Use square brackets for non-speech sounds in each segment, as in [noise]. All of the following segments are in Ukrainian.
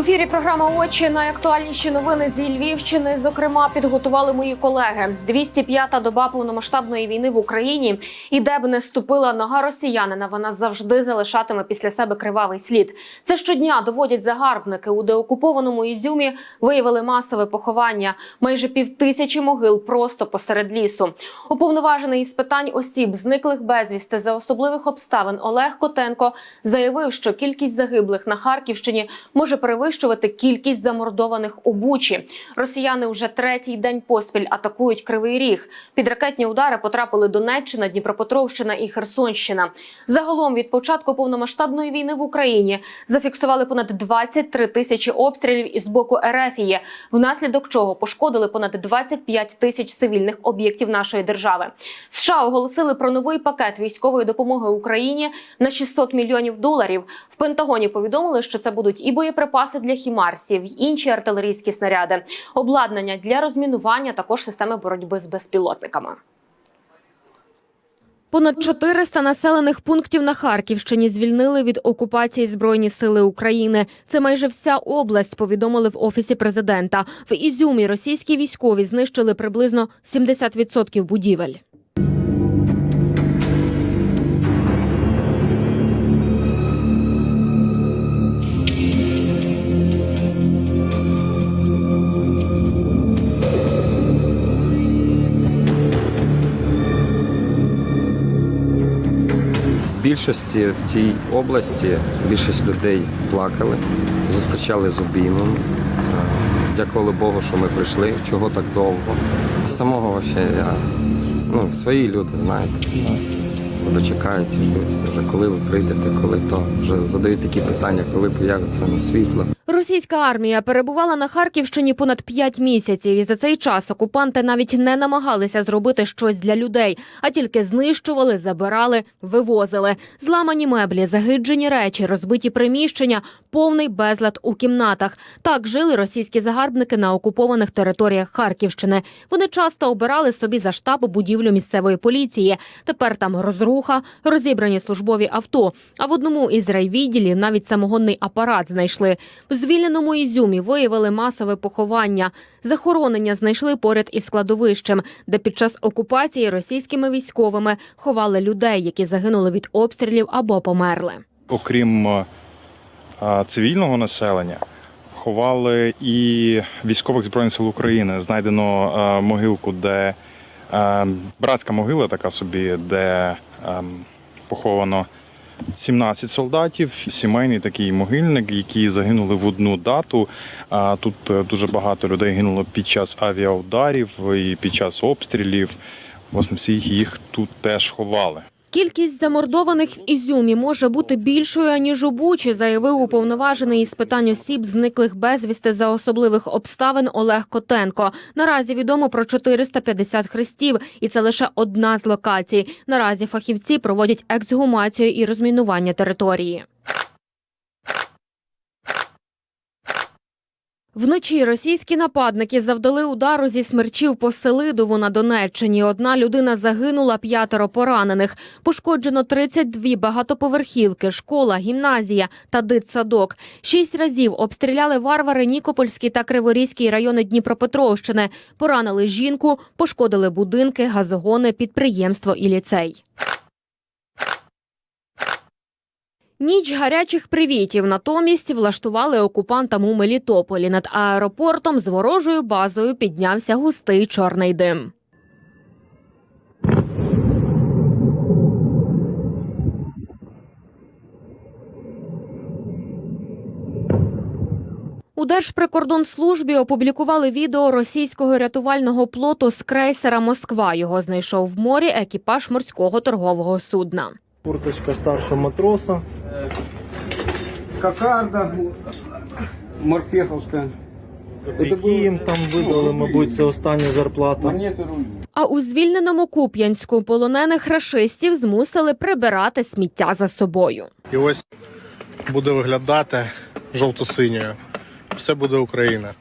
ефірі програма очі найактуальніші новини зі Львівщини. Зокрема, підготували мої колеги. 205-та доба повномасштабної війни в Україні. І де б не ступила нога росіянина, вона завжди залишатиме після себе кривавий слід. Це щодня доводять загарбники. У деокупованому Ізюмі виявили масове поховання. Майже півтисячі могил просто посеред лісу. Уповноважений із питань осіб, зниклих безвісти за особливих обставин Олег Котенко заявив, що кількість загиблих на Харківщині може перевищувати кількість замордованих у Бучі. Росіяни вже третій день поспіль атакують Кривий Ріг. Під ракетні удари потрапили Донеччина, Дніпропетровщина і Херсонщина. Загалом від початку повномасштабної війни в Україні зафіксували понад 23 тисячі обстрілів із боку Ерефії, внаслідок чого пошкодили понад 25 тисяч цивільних об'єктів нашої держави. США оголосили про новий пакет військової допомоги Україні на 600 мільйонів доларів. В Пентагоні повідомили, що це будуть і боєприпаси для хімарсів, інші артилерійські снаряди, обладнання для розмінування, також системи боротьби з безпілотниками. Понад 400 населених пунктів на Харківщині звільнили від окупації Збройні сили України. Це майже вся область. Повідомили в офісі президента. В Ізюмі російські військові знищили приблизно 70% будівель. Більшості в цій області більшість людей плакали, зустрічали з обіймом. Е, Дякували Богу, що ми прийшли, чого так довго. Самого ще я ну, свої люди, знаєте, дочекають. Коли ви прийдете, коли то вже задають такі питання, коли появиться на світло. Російська армія перебувала на Харківщині понад 5 місяців, і за цей час окупанти навіть не намагалися зробити щось для людей, а тільки знищували, забирали, вивозили. Зламані меблі, загиджені речі, розбиті приміщення, повний безлад у кімнатах. Так жили російські загарбники на окупованих територіях Харківщини. Вони часто обирали собі за штаб будівлю місцевої поліції. Тепер там розруха, розібрані службові авто. А в одному із райвідділів навіть самогонний апарат знайшли. В звільненому Ізюмі виявили масове поховання. Захоронення знайшли поряд із складовищем, де під час окупації російськими військовими ховали людей, які загинули від обстрілів або померли. окрім е, цивільного населення, ховали і військових збройних сил України. Знайдено е, могилку, де е, братська могила, така собі, де е, поховано 17 солдатів, сімейний такий могильник, які загинули в одну дату. А Тут е, дуже багато людей гинуло під час авіаударів і під час обстрілів. Власне, всіх їх тут теж ховали. Кількість замордованих в Ізюмі може бути більшою аніж у Бучі, заявив уповноважений із питань осіб, зниклих безвісти за особливих обставин Олег Котенко. Наразі відомо про 450 хрестів, і це лише одна з локацій. Наразі фахівці проводять ексгумацію і розмінування території. Вночі російські нападники завдали удару зі смерчів по Селидову на Донеччині. Одна людина загинула, п'ятеро поранених. Пошкоджено 32 багатоповерхівки, школа, гімназія та дитсадок. Шість разів обстріляли варвари Нікопольський та Криворізький райони Дніпропетровщини. Поранили жінку, пошкодили будинки, газогони, підприємство і ліцей. Ніч гарячих привітів натомість влаштували окупантам у Мелітополі. Над аеропортом з ворожою базою піднявся густий чорний дим. У Держприкордонслужбі опублікували відео російського рятувального плоту з крейсера Москва. Його знайшов в морі екіпаж морського торгового судна. Курточка старшого матроса. Кокарда морпеховская. Які їм там видали, мабуть, це остання зарплата. А у звільненому Куп'янську полонених рашистів змусили прибирати сміття за собою. І ось буде виглядати жовто-синьою. Все буде Україна.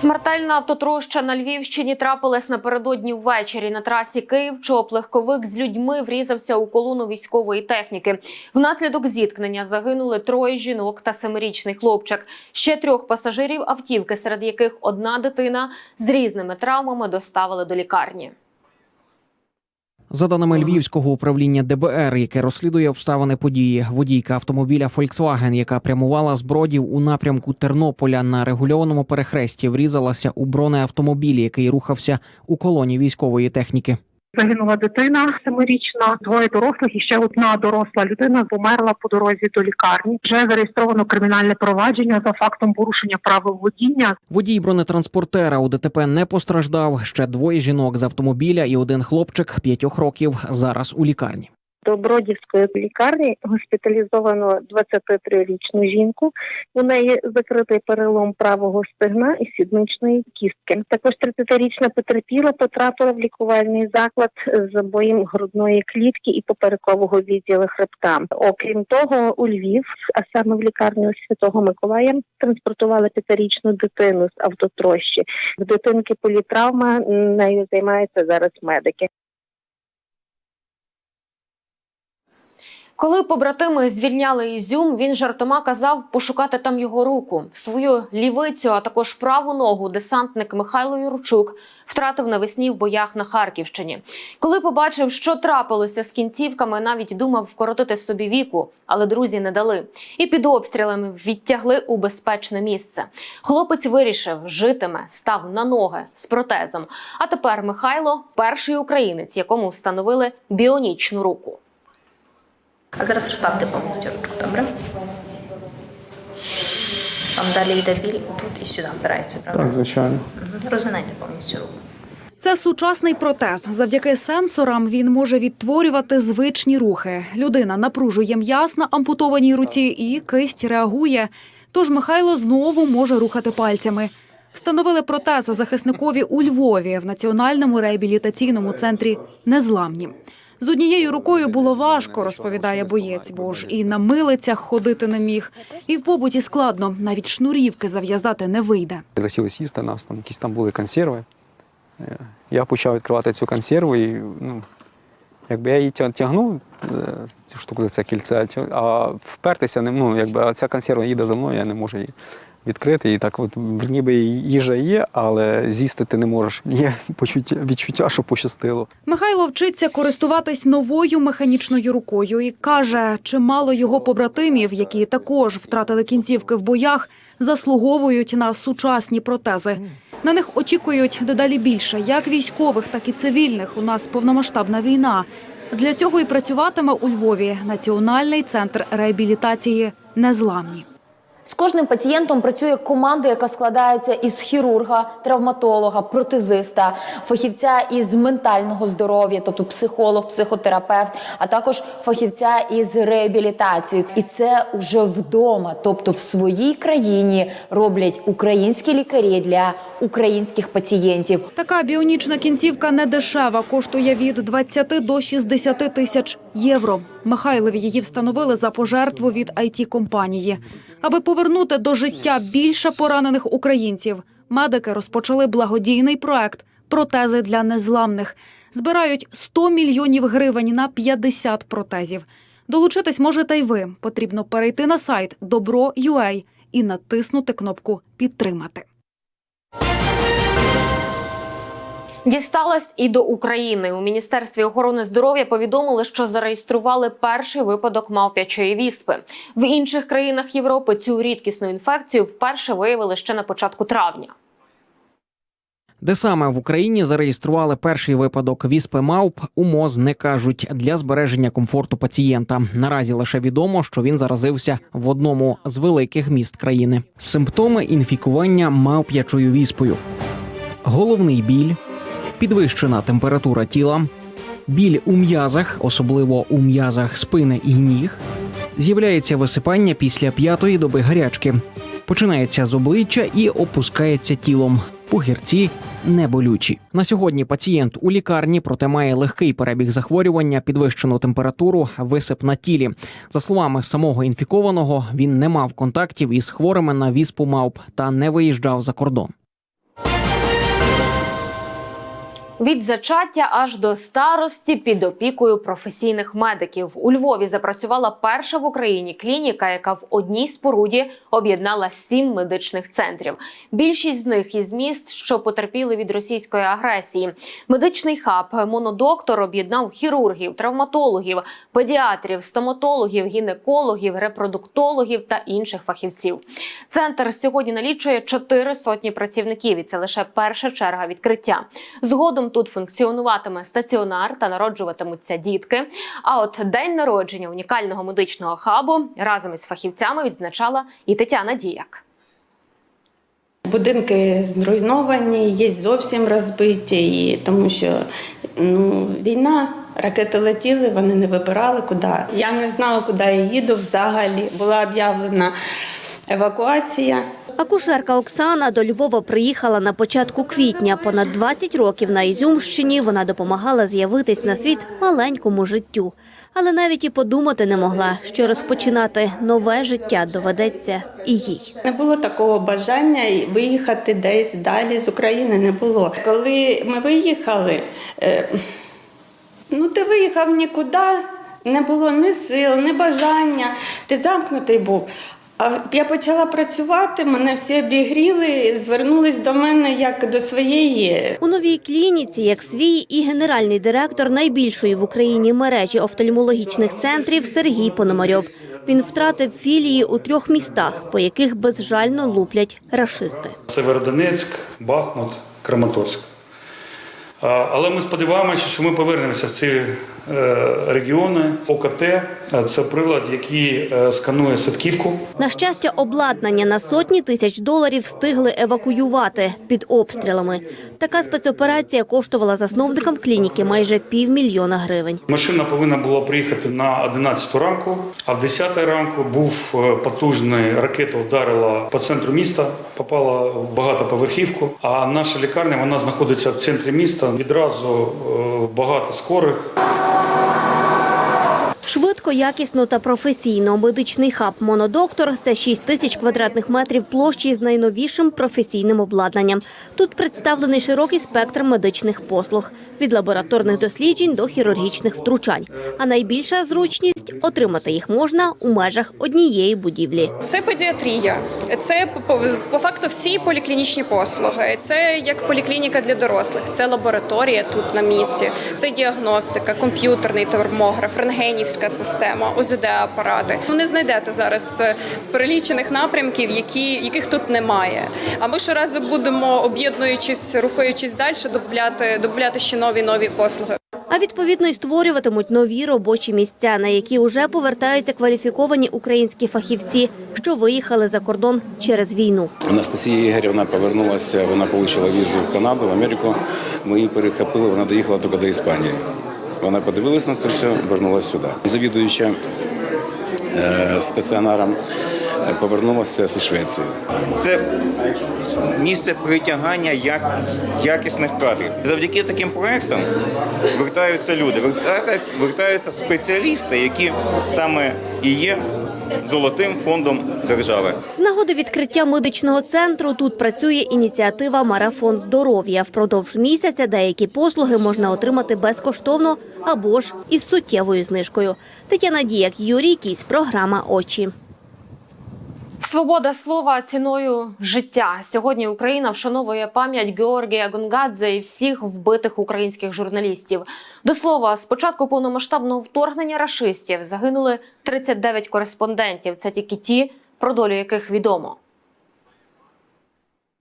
Смертельна автотроща на Львівщині трапилась напередодні ввечері. На трасі Київ-Чоп легковик з людьми врізався у колону військової техніки. Внаслідок зіткнення загинули троє жінок та семирічний хлопчик. Ще трьох пасажирів автівки, серед яких одна дитина з різними травмами доставили до лікарні. За даними львівського управління ДБР, яке розслідує обставини події, водійка автомобіля Volkswagen, яка прямувала з бродів у напрямку Тернополя на регульованому перехресті, врізалася у бронеавтомобіль, який рухався у колоні військової техніки. Загинула дитина семирічна, двоє дорослих і ще одна доросла людина померла по дорозі до лікарні. Вже зареєстровано кримінальне провадження за фактом порушення правил водіння. Водій бронетранспортера у ДТП не постраждав. Ще двоє жінок з автомобіля і один хлопчик п'ятьох років зараз у лікарні. До Бродівської лікарні госпіталізовано 23-річну жінку. У неї закритий перелом правого стегна і сідничної кістки. Також 30-річна потерпіла потрапила в лікувальний заклад з забоєм грудної клітки і поперекового відділу хребта. Окрім того, у Львів, а саме в лікарню Святого Миколая, транспортували п'ятирічну дитину з автотрощі. В дитинки політравма нею займаються зараз медики. Коли побратими звільняли Ізюм, він жартома казав пошукати там його руку. Свою лівицю, а також праву ногу десантник Михайло Юрчук втратив навесні в боях на Харківщині. Коли побачив, що трапилося з кінцівками, навіть думав вкоротити собі віку, але друзі не дали. І під обстрілами відтягли у безпечне місце. Хлопець вирішив, житиме, став на ноги з протезом. А тепер Михайло перший українець, якому встановили біонічну руку. А зараз розставте повністю ручку, добре? Вам далі йде біль тут і сюди впирається, правда? Так, звичайно. Мгм. Розгинайте повністю руку. Це сучасний протез. Завдяки сенсорам він може відтворювати звичні рухи. Людина напружує м'яз на ампутованій руці і кисть реагує. Тож Михайло знову може рухати пальцями. Встановили протез захисникові у Львові в національному реабілітаційному центрі Незламні. З однією рукою було важко, розповідає боєць, бо ж і на милицях ходити не міг, і в побуті складно, навіть шнурівки зав'язати не вийде. Захотілося їсти, у нас там якісь там були консерви. Е, Я почав відкривати цю консерву і ну, якби я її тя- тягнув, е, цю штуку за це кільце, а впертися не ну, якби ця консерва їде за мною, я не можу її відкрити. І так от ніби їжа є, але з'їсти ти не можеш. Є почуття, відчуття, що пощастило. Михайло вчиться користуватись новою механічною рукою і каже, чимало його побратимів, які також втратили кінцівки в боях, заслуговують на сучасні протези. На них очікують дедалі більше, як військових, так і цивільних. У нас повномасштабна війна. Для цього і працюватиме у Львові Національний центр реабілітації Незламні. З кожним пацієнтом працює команда, яка складається із хірурга, травматолога, протезиста, фахівця із ментального здоров'я, тобто психолог, психотерапевт, а також фахівця із реабілітації. І це вже вдома, тобто в своїй країні роблять українські лікарі для українських пацієнтів. Така біонічна кінцівка не дешева, коштує від 20 до 60 тисяч євро. Михайлові її встановили за пожертву від it компанії Аби повернути до життя більше поранених українців, медики розпочали благодійний проект Протези для незламних. Збирають 100 мільйонів гривень на 50 протезів. Долучитись можете й ви. Потрібно перейти на сайт Добро.ua і натиснути кнопку Підтримати. Дісталась і до України. У міністерстві охорони здоров'я повідомили, що зареєстрували перший випадок мавп'ячої віспи. В інших країнах Європи цю рідкісну інфекцію вперше виявили ще на початку травня. Де саме в Україні зареєстрували перший випадок віспи мавп, у МОЗ не кажуть для збереження комфорту пацієнта. Наразі лише відомо, що він заразився в одному з великих міст країни. Симптоми інфікування мавп'ячою віспою: головний біль, підвищена температура тіла, біль у м'язах, особливо у м'язах спини і ніг. З'являється висипання після п'ятої доби гарячки. Починається з обличчя і опускається тілом. Пухірці неболючі. На сьогодні пацієнт у лікарні, проте має легкий перебіг захворювання, підвищену температуру, висип на тілі. За словами самого інфікованого, він не мав контактів із хворими на віспу мавп та не виїжджав за кордон. Від зачаття аж до старості під опікою професійних медиків у Львові запрацювала перша в Україні клініка, яка в одній споруді об'єднала сім медичних центрів. Більшість з них із міст, що потерпіли від російської агресії. Медичний хаб монодоктор об'єднав хірургів, травматологів, педіатрів, стоматологів, гінекологів, репродуктологів та інших фахівців. Центр сьогодні налічує чотири сотні працівників, і це лише перша черга відкриття. Згодом тут функціонуватиме стаціонар та народжуватимуться дітки. А от день народження унікального медичного хабу разом із фахівцями відзначала і Тетяна Діяк. Будинки зруйновані, є зовсім розбиті, і тому що ну, війна, ракети летіли, вони не вибирали куди. Я не знала, куди я їду взагалі. Була об'явлена евакуація. Акушерка Оксана до Львова приїхала на початку квітня. Понад 20 років на Ізюмщині вона допомагала з'явитись на світ маленькому життю. Але навіть і подумати не могла, що розпочинати нове життя доведеться і їй. Не було такого бажання виїхати десь далі з України. Не було. Коли ми виїхали, е, ну ти виїхав нікуди, не було ні сил, ні бажання. Ти замкнутий був. А я почала працювати, мене всі обігріли, звернулись до мене як до своєї. У новій клініці, як свій, і генеральний директор найбільшої в Україні мережі офтальмологічних центрів Сергій Пономарьов. Він втратив філії у трьох містах, по яких безжально луплять рашисти. Северодонецьк, Бахмут, Краматорськ. Але ми сподіваємося, що ми повернемося в ці регіони. ОКТ е, це прилад, який е, сканує ситківку. На щастя, обладнання на сотні тисяч доларів встигли евакуювати під обстрілами. Така спецоперація коштувала засновникам клініки майже півмільйона гривень. Машина повинна була приїхати на 11 ранку, а в 10 ранку був е, потужний ракета вдарила по центру міста, попала в багатоповерхівку. А наша лікарня вона знаходиться в центрі міста. Відразу е, багато скорих. Швидко, якісно та професійно. Медичний хаб «Монодоктор» – це 6 тисяч квадратних метрів площі з найновішим професійним обладнанням. Тут представлений широкий спектр медичних послуг – від лабораторних досліджень до хірургічних втручань. А найбільша зручність – отримати їх можна у межах однієї будівлі. Це педіатрія, це по, факту всі поліклінічні послуги. Це як поліклініка для дорослих, це лабораторія тут на місці, це діагностика, комп'ютерний термограф, рентгенівська система, ОЗД-апарати. Ви не знайдете зараз е, з перелічених напрямків, які, яких тут немає. А ми щоразу будемо об'єднуючись, рухаючись далі, додати, додати ще нові нові послуги. А відповідно й створюватимуть нові робочі місця, на які уже повертаються кваліфіковані українські фахівці, що виїхали за кордон через війну. Анастасія Ігорівна повернулася, вона отримала візу в Канаду, в Америку. Ми її перехопили, вона доїхала тільки до Іспанії. Вона подивилась на це все, вернулася сюди. Завідуюча е, стаціонаром е, повернулася зі Швеції. Це місце притягання як якісних кадрів. Завдяки таким проектам вертаються люди, вертаються спеціалісти, які саме і є золотим фондом держави. З нагоди відкриття медичного центру тут працює ініціатива Марафон здоров'я. Впродовж місяця деякі послуги можна отримати безкоштовно або ж із суттєвою знижкою. Тетяна Діяк, Юрій Кісь, програма Очі. Свобода слова ціною життя. Сьогодні Україна вшановує пам'ять Георгія Гонгадзе і всіх вбитих українських журналістів. До слова, з початку повномасштабного вторгнення рашистів загинули 39 кореспондентів. Це тільки ті, про долю яких відомо.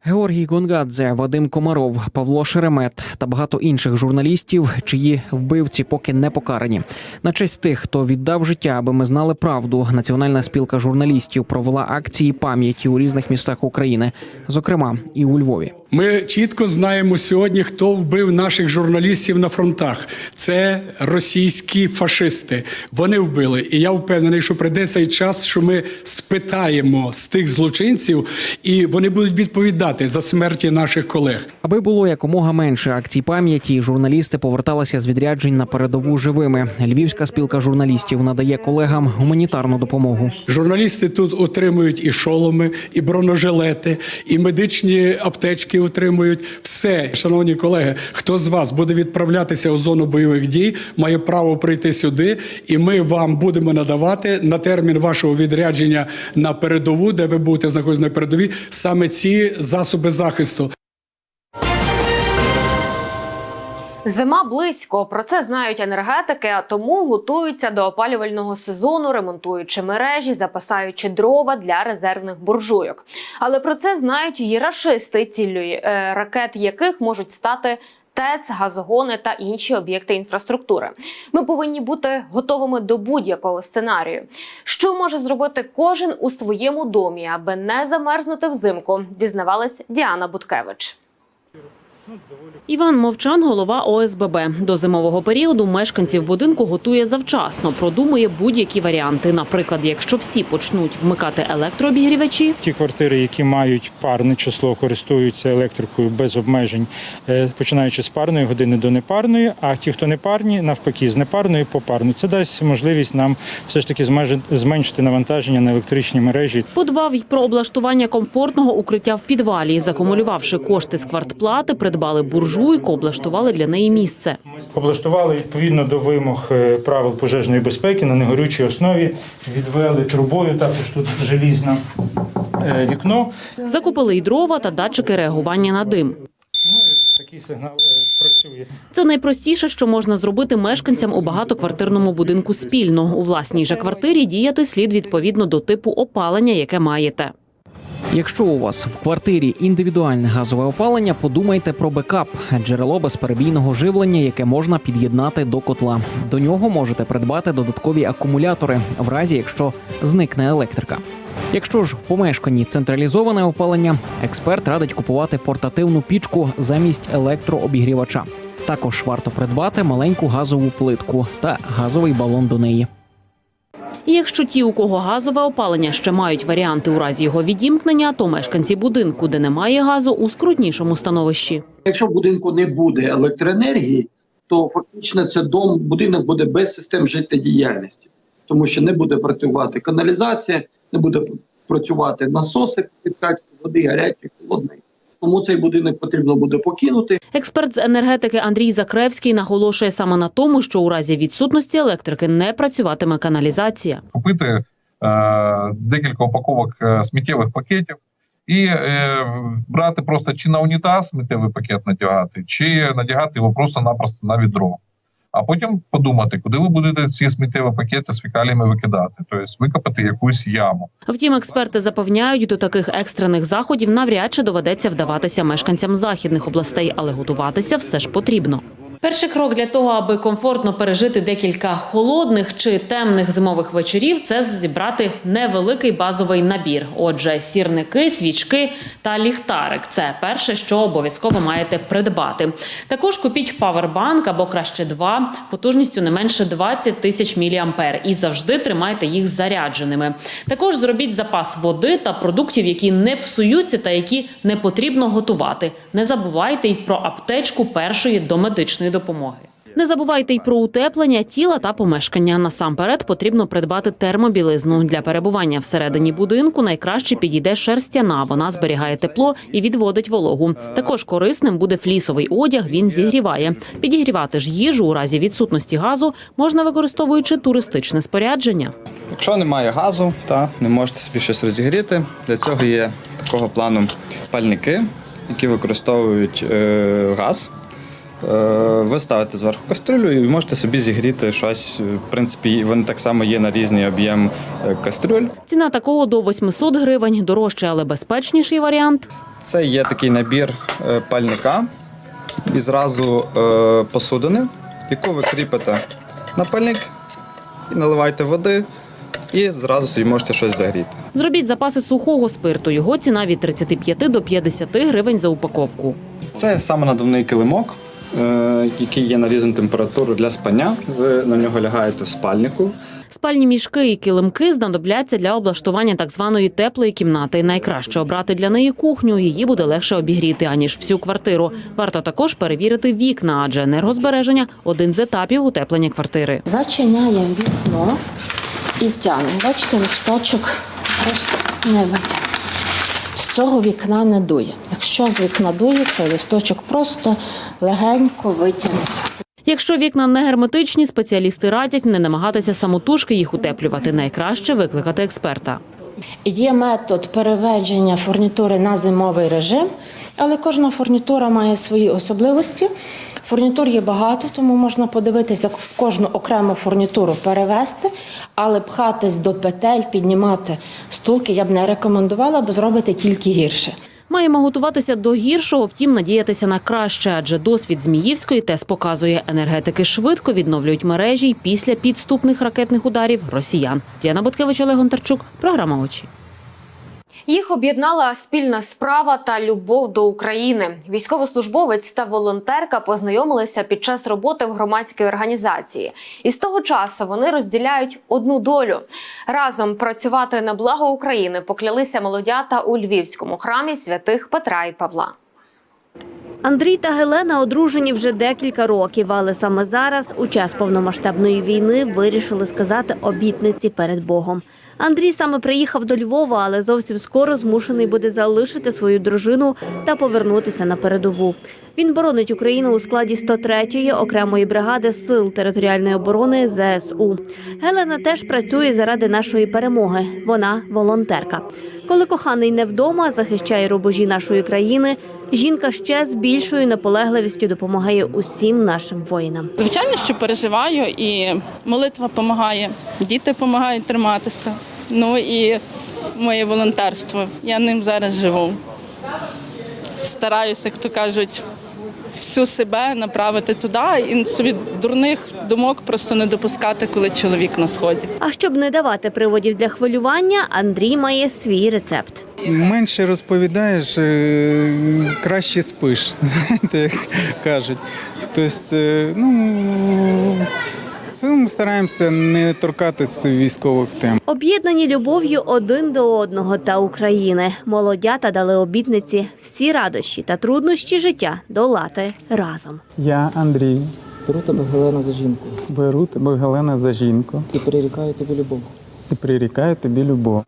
Георгій Гонгадзе, Вадим Комаров, Павло Шеремет та багато інших журналістів, чиї вбивці поки не покарані. На честь тих, хто віддав життя, аби ми знали правду. Національна спілка журналістів провела акції пам'яті у різних містах України, зокрема і у Львові. Ми чітко знаємо сьогодні, хто вбив наших журналістів на фронтах. Це російські фашисти. Вони вбили. І я впевнений, що прийде цей час, що ми спитаємо з тих злочинців, і вони будуть відповідати за смерті наших колег. Аби було якомога менше акцій пам'яті, журналісти поверталися з відряджень на передову живими. Львівська спілка журналістів надає колегам гуманітарну допомогу. Журналісти тут отримують і шоломи, і бронежилети, і медичні аптечки які утримують все. Шановні колеги, хто з вас буде відправлятися у зону бойових дій, має право прийти сюди, і ми вам будемо надавати на термін вашого відрядження на передову, де ви будете знаходитися на передовій, саме ці засоби захисту. Зима близько. Про це знають енергетики, а тому готуються до опалювального сезону, ремонтуючи мережі, запасаючи дрова для резервних буржуйок. Але про це знають і рашисти, ціллю е, ракет яких можуть стати. ТЕЦ, газогони та інші об'єкти інфраструктури. Ми повинні бути готовими до будь-якого сценарію. Що може зробити кожен у своєму домі, аби не замерзнути взимку? Дізнавалась Діана Буткевич. Іван Мовчан, голова ОСББ. До зимового періоду мешканців будинку готує завчасно, продумує будь-які варіанти. Наприклад, якщо всі почнуть вмикати електрообігрівачі, Ті квартири, які мають парне число, користуються електрикою без обмежень, е, починаючи з парної години до непарної, а ті, хто не парні, навпаки, з непарної по парну. Це дасть можливість нам все ж таки зменшити навантаження на електричні мережі. подбав й про облаштування комфортного укриття в підвалі. Закумулювавши кошти з квартплати, придбали буржуйку, облаштували для неї місце. Облаштували відповідно до вимог е, правил пожежної безпеки на негорючій основі, відвели трубою, також тут желізне е, вікно. Закупили й дрова та датчики реагування на дим. Такий сигнал е, працює. Це найпростіше, що можна зробити мешканцям у багатоквартирному будинку спільно. У власній же квартирі діяти слід відповідно до типу опалення, яке маєте. Якщо у вас в квартирі індивідуальне газове опалення, подумайте про бекап джерело безперебійного живлення, яке можна під'єднати до котла. До нього можете придбати додаткові акумулятори, в разі якщо зникне електрика. Якщо ж в помешканні централізоване опалення, експерт радить купувати портативну пічку замість електрообігрівача. Також варто придбати маленьку газову плитку та газовий балон до неї. І якщо ті, у кого газове опалення ще мають варіанти у разі його відімкнення, то мешканці будинку, де немає газу, у скрутнішому становищі. Якщо в будинку не буде електроенергії, то фактично це дом, будинок буде без систем життєдіяльності, тому що не буде працювати каналізація, не буде працювати насоси під качеством води, гарячої, холодної. Тому цей будинок потрібно буде покинути. Експерт з енергетики Андрій Закревський наголошує саме на тому, що у разі відсутності електрики не працюватиме каналізація. купити е, декілька упаковок е, сміттєвих пакетів і е, брати просто чи на унітаз сміттєвий пакет надягати, чи надягати його просто-напросто на відро. А потім подумати, куди ви будете ці сміттєві пакети з фекаліями викидати, тобто викопати якусь яму. Втім, експерти запевняють, до таких екстрених заходів навряд чи доведеться вдаватися мешканцям західних областей, але готуватися все ж потрібно. Перший крок для того, аби комфортно пережити декілька холодних чи темних зимових вечорів, це зібрати невеликий базовий набір. Отже, сірники, свічки та ліхтарик це перше, що обов'язково маєте придбати. Також купіть павербанк або краще два потужністю не менше 20 тисяч міліампер і завжди тримайте їх зарядженими. Також зробіть запас води та продуктів, які не псуються та які не потрібно готувати. Не забувайте й про аптечку першої домедичної допомоги. Не забувайте й про утеплення тіла та помешкання. Насамперед потрібно придбати термобілизну для перебування всередині будинку. Найкраще підійде шерстяна. Вона зберігає тепло і відводить вологу. Також корисним буде флісовий одяг. Він зігріває. Підігрівати ж їжу у разі відсутності газу можна використовуючи туристичне спорядження. Якщо немає газу, та не можете собі щось розігріти. Для цього є такого плану пальники, які використовують е, газ. Е, ви ставите зверху кастрюлю і можете собі зігріти щось. В принципі, вони так само є на різний об'єм е, кастрюль. Ціна такого до 800 гривень. Дорожчий, але безпечніший варіант. Це є такий набір е, пальника і зразу е, посудини, яку ви кріпите на пальник і наливаєте води, і зразу собі можете щось загріти. Зробіть запаси сухого спирту. Його ціна від 35 до 50 гривень за упаковку. Це самонадувний килимок, е, який є на різну температуру для спання. Ви на нього лягаєте в спальнику. Спальні мішки і килимки знадобляться для облаштування так званої теплої кімнати. Найкраще обрати для неї кухню. Її буде легше обігріти аніж всю квартиру. Варто також перевірити вікна, адже енергозбереження один з етапів утеплення квартири. Зачиняємо вікно і тягнемо. Бачите, листочок просто не. З цього вікна не дує. Якщо з вікна дує, цей листочок просто легенько витягнеться. Якщо вікна не герметичні, спеціалісти радять не намагатися самотужки їх утеплювати. Найкраще викликати експерта. Є метод переведення фурнітури на зимовий режим, але кожна фурнітура має свої особливості. Фурнітур є багато, тому можна подивитися кожну окрему фурнітуру перевести, але пхатись до петель, піднімати стулки я б не рекомендувала, бо зробите тільки гірше. Маємо готуватися до гіршого, втім надіятися на краще, адже досвід Зміївської ТЕС показує, енергетики швидко відновлюють мережі й після підступних ракетних ударів росіян. Діана Боткевич, Олег Гонтарчук, програма очі. Їх об'єднала спільна справа та любов до України. Військовослужбовець та волонтерка познайомилися під час роботи в громадській організації. І з того часу вони розділяють одну долю. Разом працювати на благо України поклялися молодята у львівському храмі святих Петра і Павла. Андрій та Гелена одружені вже декілька років, але саме зараз, у час повномасштабної війни, вирішили сказати обітниці перед Богом. Андрій саме приїхав до Львова, але зовсім скоро змушений буде залишити свою дружину та повернутися на передову. Він боронить Україну у складі 103-ї окремої бригади сил територіальної оборони ЗСУ. Гелена теж працює заради нашої перемоги. Вона волонтерка. Коли коханий не вдома, захищає рубежі нашої країни. Жінка ще з більшою наполегливістю допомагає усім нашим воїнам. Звичайно, що переживаю, і молитва допомагає, діти допомагають триматися. Ну і моє волонтерство. Я ним зараз живу. Стараюся, як то кажуть, всю себе направити туди і собі дурних думок просто не допускати, коли чоловік на сході. А щоб не давати приводів для хвилювання, Андрій має свій рецепт. Менше розповідаєш, е, краще спиш, [laughs] знаєте, як кажуть. Тобто, е, ну, ми стараємося не торкатися військових тем. Об'єднані любов'ю один до одного та України. Молодята дали обітниці всі радощі та труднощі життя долати разом. Я Андрій. Беру тебе Гелена за жінку. Беру тебе Галена за жінку. І прирікаю тобі любов. І прирікаю тобі любов.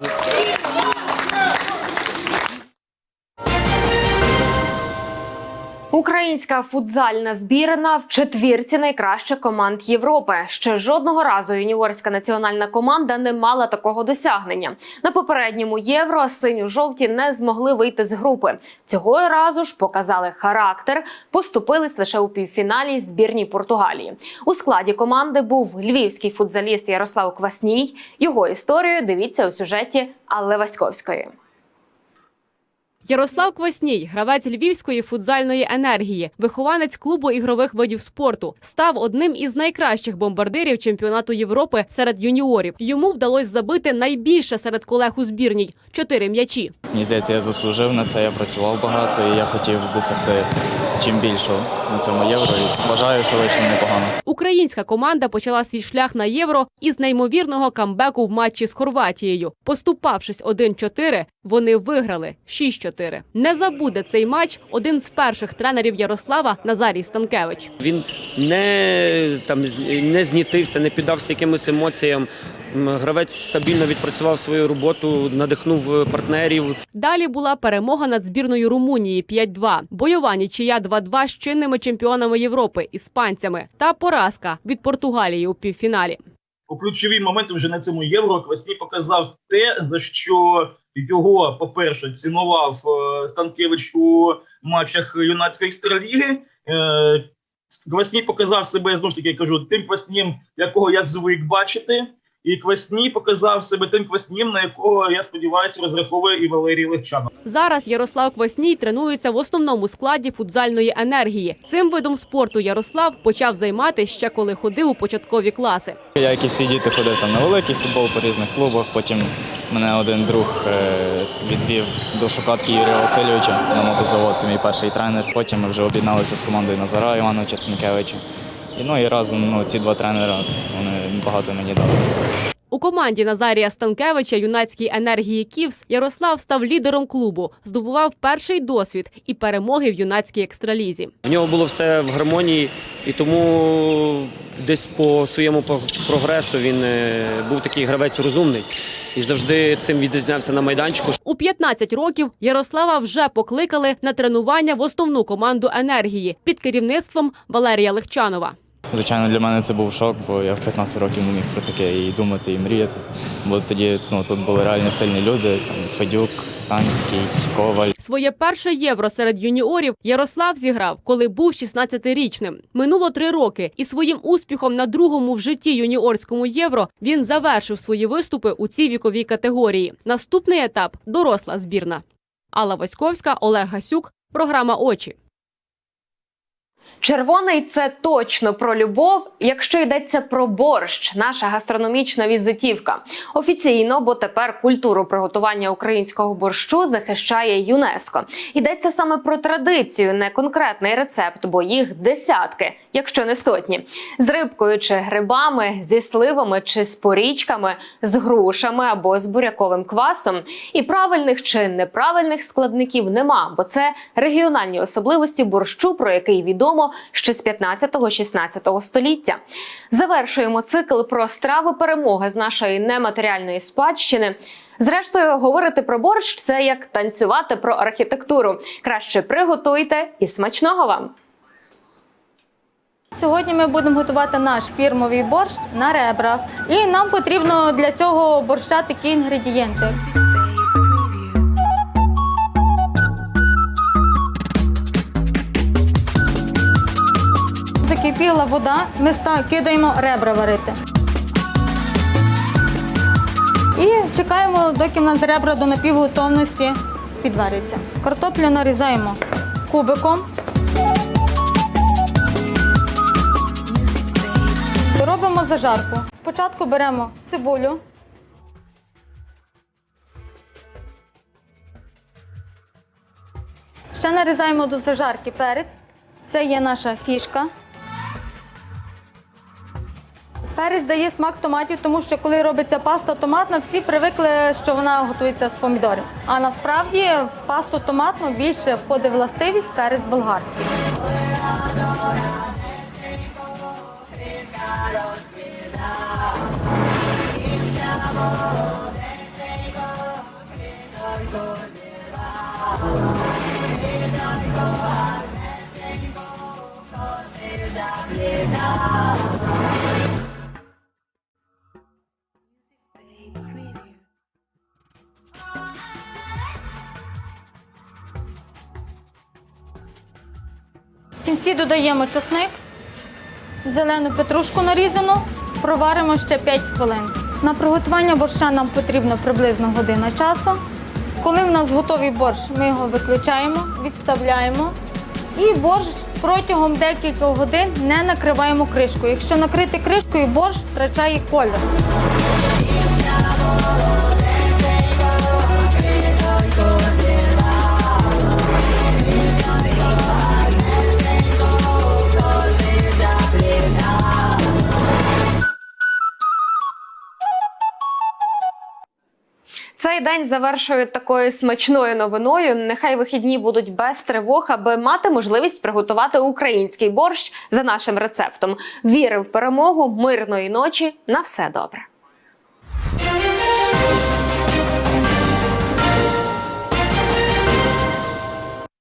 Українська футзальна збірна в четвірці найкращих команд Європи. Ще жодного разу юніорська національна команда не мала такого досягнення. На попередньому євро синьо-жовті не змогли вийти з групи. Цього разу ж показали характер, поступились лише у півфіналі збірній Португалії. У складі команди був львівський футзаліст Ярослав Квасній. Його історію дивіться у сюжеті Алли Васьковської. Ярослав Квасній, гравець львівської футзальної енергії, вихованець клубу ігрових видів спорту, став одним із найкращих бомбардирів чемпіонату Європи серед юніорів. Йому вдалося забити найбільше серед колег у збірній чотири м'ячі. Мені здається, я заслужив на це. Я працював багато і я хотів досягти чим більшого на цьому євро. І вважаю, що вийшло непогано. Українська команда почала свій шлях на євро із неймовірного камбеку в матчі з Хорватією. Поступавшись 1-4, вони виграли 6-4. Не забуде цей матч один з перших тренерів Ярослава Назарій Станкевич. Він не там не знітився, не піддався якимось емоціям. Гравець стабільно відпрацював свою роботу, надихнув е, партнерів. Далі була перемога над збірною Румунії 5-2, бойова нічия 2-2 з чинними чемпіонами Європи іспанцями та поразка від Португалії у півфіналі. у ключові моменти вже на цьому євро Квасній показав те, за що його, по-перше, цінував е, Станкевич у матчах юнацької екстраліги. Е, Квасній показав себе знову ж таки, я кажу, тим кваснім, якого я звик бачити. І Квасній показав себе тим кваснім, на якого я сподіваюся, розраховує і Валерій Легчанов. Зараз Ярослав Квасній тренується в основному складі футзальної енергії. Цим видом спорту Ярослав почав займатися ще коли ходив у початкові класи. Я, як і всі діти, ходив там на великий футбол по різних клубах. Потім мене один друг е, відвів до шукатки Юрія Васильовича на мотозавод. Це мій перший тренер. Потім ми вже об'єдналися з командою Назара Івановича Станкевича. І ну і разом ну, ці два тренера вони багато мені дали. У команді Назарія Станкевича юнацькій енергії Ківс Ярослав став лідером клубу, здобував перший досвід і перемоги в юнацькій екстралізі. В нього було все в гармонії, і тому десь по своєму прогресу він е, був такий гравець розумний. і завжди цим відрізнявся на майданчику. У 15 років Ярослава вже покликали на тренування в основну команду енергії під керівництвом Валерія Легчанова. Звичайно, для мене це був шок, бо я в 15 років не міг про таке і думати, і мріяти. Бо тоді ну, тут були реально сильні люди: там Федюк, Танський, Коваль. Своє перше євро серед юніорів Ярослав зіграв, коли був 16-річним. Минуло три роки, і своїм успіхом на другому в житті юніорському євро він завершив свої виступи у цій віковій категорії. Наступний етап доросла збірна. Алла Васьковська, Олег Гасюк. Програма Очі. Червоний це точно про любов, якщо йдеться про борщ, наша гастрономічна візитівка. Офіційно, бо тепер культуру приготування українського борщу захищає ЮНЕСКО. Йдеться саме про традицію, не конкретний рецепт, бо їх десятки, якщо не сотні. З рибкою чи грибами, зі сливами чи з порічками, з грушами або з буряковим квасом. І правильних чи неправильних складників нема, бо це регіональні особливості борщу, про який відомо ще з 15-16 століття. Завершуємо цикл про страви перемоги з нашої нематеріальної спадщини. Зрештою, говорити про борщ це як танцювати про архітектуру. Краще приготуйте і смачного вам! Сьогодні ми будемо готувати наш фірмовий борщ на ребрах. І нам потрібно для цього борща такі інгредієнти. Закипіла вода, ми кидаємо ребра варити. І чекаємо, доки в нас ребра до напівготовності підваряться. Картоплю нарізаємо кубиком. Робимо зажарку. Спочатку беремо цибулю. Ще нарізаємо до зажарки перець. Це є наша фішка. Перець дає смак томатів, тому що коли робиться паста томатна, всі привикли, що вона готується з помідорів. А насправді в пасту томатну більше входить властивість перець болгарський. В додаємо чесник, зелену петрушку нарізану, проваримо ще 5 хвилин. На приготування борща нам потрібно приблизно година часу. Коли в нас готовий борщ, ми його виключаємо, відставляємо. І борщ протягом декількох годин не накриваємо кришкою. Якщо накрити кришкою, борщ втрачає колір. День завершую такою смачною новиною. Нехай вихідні будуть без тривог, аби мати можливість приготувати український борщ за нашим рецептом. Віри в перемогу, мирної ночі. На все добре.